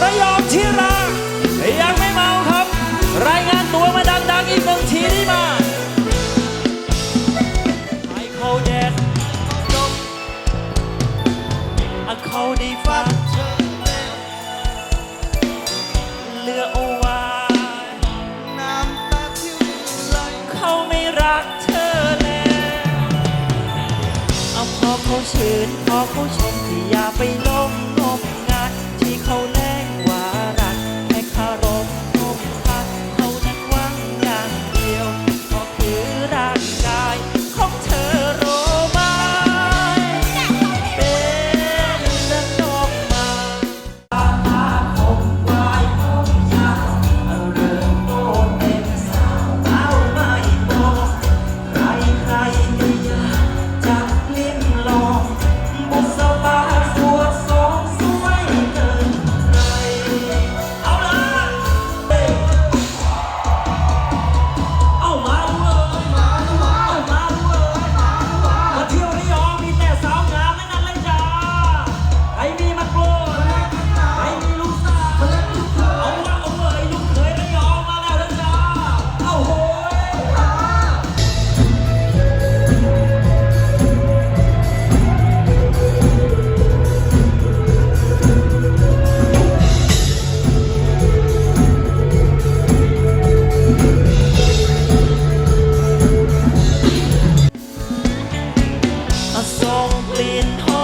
ระยองที่รักยังไม่เมาครับ รายงานตัวมาดังๆอีกหนึ่งทีนี้มาไอเขาแดดจบอันเขาได้ฟังเลือโอวาน้ำตาที่ไหลเขาไม่รักเธอแล้วเอาพอเขาชื่นพอเขาชมที่อย่าไปลงงมงานที่เขาแล been home.